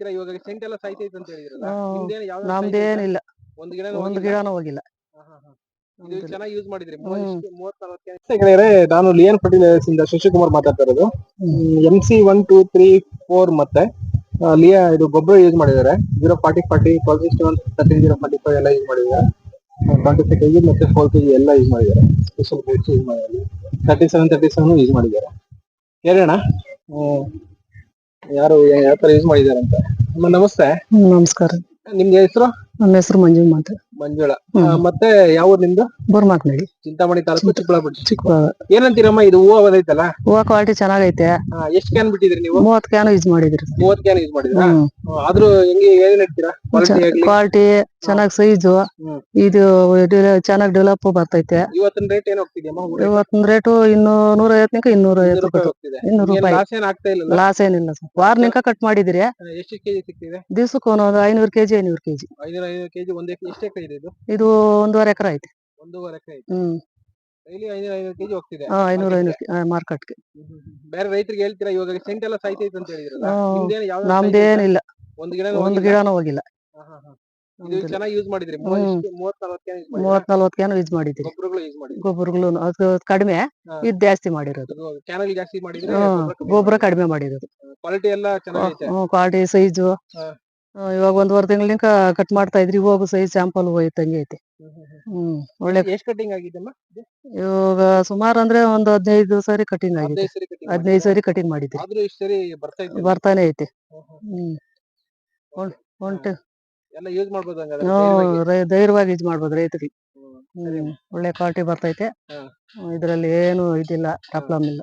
ಹೇಳ್ತೀರಾ? ಇವಾಗ ಸೆಂಟ್ ಎಲ್ಲ ಸಾಯ್ತೈತೆ ಅಂತ ಹೇಳಿದ್ರಲ್ಲ ಹ್ಮ್. ನಿಮ್ದೇನು ಯಾವ ನಮ್ದೇನಿಲ್ಲ ಒಂದು ಗಿಡ ಒಂದು ಗಿಡನೂ ಹೋಗಿಲ್ಲ. ಇದು ಚೆನ್ನಾಗಿ ಯೂಸ್ ಮಾಡಿದ್ರಿ. ಹ್ಮ್. ಗೆಳೆಯರೆ ನಾನು ಲಿಯನ್ ಫರ್ಟಿಲೈಸರ್ಸ್ ಇಂದ ಶಶಿಕುಮಾರ್ ಮಾತಾಡ್ತಾ ಇರೋದು M C one two three four ಮತ್ತೆ ಆ, ಲಿಯಾ ಇದು ಗೊಬ್ಬರ ಯೂಸ್ ಮಾಡಿದ್ದಾರೆ. Zero forty forty twelve sixty one thirty zero forty five ಎಲ್ಲ ಯೂಸ್ ಮಾಡಿದ್ದಾರೆ. ಟ್ವೆಂಟಿ ಫೈವ್ ಕೆಜಿ ಮತ್ತೆ ಫೋರ್ ಕೆಜಿ ಎಲ್ಲ ಯೂಸ್ ಮಾಡಿದ್ದಾರೆ. ಸ್ಪೆಷಲ್ ಯೂಸ್ ಮಾಡಿದ್ದಾರೆ. Thirty seven thirty seven use ಮಾಡಿದ್ದಾರೆ. ಕೇಳೋಣ. ಯಾರು ಯಾವ ತರ ಯೂಸ್ ಮಾಡಿದಾರೆ ಅಂತ ಅಮ್ಮ ನಮಸ್ತೆ. ನಮಸ್ಕಾರ. ನಿಮ್ಗೆ ಹೆಸರು? ನನ್ನ ಹೆಸರು ಮಂಜುಮ್ಮ ಅಂತ ಮಂಜುಳ. ಆ, ಮತ್ತೆ ಯಾವ ಊರು ನಿಮ್ದು? ಬೋರ್ಮಾಕ್ನಳ್ಳಿ ಚಿಂತಾಮಣಿ ತಾಲೂಕು ಚಿಕ್ಕಬಳ್ಳಾಪುರ ಚಿಕ್ಕಬಳ್ಳಾಪುರ ಏನಂತೀರಮ್ಮ ಇದು ಹೂವು ಬಂದೈತಲ್ಲ ಹೂವ ಕ್ವಾಲಿಟಿ ಚೆನ್ನಾಗೈತೆ. ಎಷ್ಟು ಕ್ಯಾನ್ ಬಿಟ್ಟಿದ್ರಿ ನೀವು? ಮೂವತ್ ಕ್ಯಾನ್ ಯೂಸ್ ಮಾಡಿದ್ರಿ. ಮೂವತ್ ಕ್ಯಾನ್ ಯೂಸ್ ಮಾಡಿದ್ರಾ? ಆದ್ರೂ ಹೆಂಗೆ ಏನ್ ಇಡ್ತೀರಾ? ಕ್ವಾಲಿಟಿ ಚೆನ್ನಾಗ್ ಸೈಜು. ಇದು ಚೆನ್ನಾಗ್ ಡೆವಲಪ್ ಬರ್ತೈತೆ. ಇವತ್ತಿನ ರೇಟ್ ಏನ್ ಹೋಗ್ತಿದ್ಯಮ್ಮ ಇವತ್ತಿನ ರೇಟು ಇನ್ನೂ ನೂರ ಐವತ್ತನಿಕ ಇನ್ನೂರ ಐವತ್ತು ಇನ್ನೂರು ರೂಪಾಯಿ. ಲಾಸ್ ಏನ್ ಆಗ್ತಾ ಇಲ್ಲ ಲಾಸ್ ಏನಿಲ್ಲ ಸರ್ ವಾರ್ನಿಂಕ ಕಟ್ ಮಾಡಿದಿರಿ. ಎಷ್ಟು ಕೆಜಿ ಸಿಗ್ತಿದೆ? ದಿವಸಕ್ಕೆ ಒಂದೊಂದು ಐನೂರು ಕೆಜಿ ಐನೂರು ಕೆಜಿ. ಐನೂರ ಐನೂರು ಕೆಜಿ ಒಂದ್ ಎಕರೆ ಎಷ್ಟು ಎಕರೆ ಇದೆ ಇದು? ಇದು ಒಂದೂವರೆ ಎಕರೆ ಐತೆ. ಒಂದೂವರೆ ಎಕರೆ ಹ್ಮ್. ಡೈಲಿ ಐನೂರ ಐನೂರು ಕೆಜಿ ಹೋಗ್ತಿದೆ ಹಾ ಐನೂರು ಐನೂರು ಮಾರ್ಕೆಟ್ಗೆ. ಬೇರೆ ರೈತರಿಗೆ ಹೇಳ್ತೀರಾ ಇವಾಗ ಸೆಂಟ್ ಎಲ್ಲ ಸಾಯ್ತೈತೆ ಅಂತ ಹೇಳಿದ್ರಲ್ಲ ಹ್ಮ್. ನಿಮ್ದೇನು ಯಾವ ನಮ್ದೇನಿಲ್ಲ. ಒಂದು ಗಿಡ ಒಂದು ಗಿಡನೂ ಹೋಗಿಲ್ಲ. ಇದು ಚೆನ್ನಾಗಿ ಯೂಸ್ ಮಾಡಿದ್ರಿ ಹ್ಮ್. ಮೂವತ್ ನಲ್ವತ್ತು ಮೂವತ್ ನಲ್ವತ್ ಕ್ಯಾನ್ ಯೂಸ್ ಮಾಡಿದಿರಿ. ಗೊಬ್ಬರಗಳು ಯೂಸ್ ಮಾಡಿದ್ರಿ? ಗೊಬ್ಬರಗಳು ಅದು ಕಡಿಮೆ ಹಾ. ಇದು ಜಾಸ್ತಿ ಮಾಡಿರೋದು. ಕ್ಯಾನಲ್ ಜಾಸ್ತಿ ಮಾಡಿದ್ರೆ ಹ್ಮ್ ಗೊಬ್ಬರ ಕಡಿಮೆ ಮಾಡಿರೋದು. ಕ್ವಾಲಿಟಿ ಎಲ್ಲ ಚೆನ್ನಾಗೈತೆ. ಕ್ವಾಲಿಟಿ ಸೈಜು ಹಾ. ಇವಾಗ ಒಂದೂವರೆ ತಿಂಗಳಿಂದ ಕಟ್ ಮಾಡ್ತಾ ಇದ್ರಿ ಹೋಗು ಸೈಜ್ ಸ್ಯಾಂಪಲ್ ಹೋಯ್ತಂಗೆ ಐತೆ. ಹ್ಮ್, ಹ್ಮ್, ಒಳ್ಳೆ ಎಷ್ಟು ಕಟಿಂಗ್ ಆಗಿದ್ದಮ್ಮ? ಇವಾಗ ಸುಮಾರು ಅಂದ್ರೆ ಒಂದು ಹದಿನೈದು ಸರಿ ಕಟಿಂಗ್ ಆಗಿದೆ. ಹದಿನೈದು ಸರಿ ಕಟಿಂಗ್ ಮಾಡಿದ್ರಿ? ಆದ್ರೂ ಇಷ್ಟು ಸರಿ ಬರ್ತಾ ಇತ್ತು ಬರ್ತಾನೆ ಐತೆ. ಹ್ಮ್, ಒಂಟು ಎಲ್ಲ ಯೂಸ್ ಮಾಡ್ಬೋದು ಹಂಗಾದ್ರೆ ಹ್ಮ್, ಧೈರ್ಯವಾಗಿ. ಯೂಸ್ ಮಾಡ್ಬೋದು ರೈತರಿಗೆ. ಹ್ಮ್, ಒಳ್ಳೆ ಕ್ವಾಲಿಟಿ ಬರ್ತೈತೆ. ಇದರಲ್ಲಿ ಏನು ಇದಿಲ್ಲ ಪ್ರಾಬ್ಲಮ್ ಇಲ್ಲ.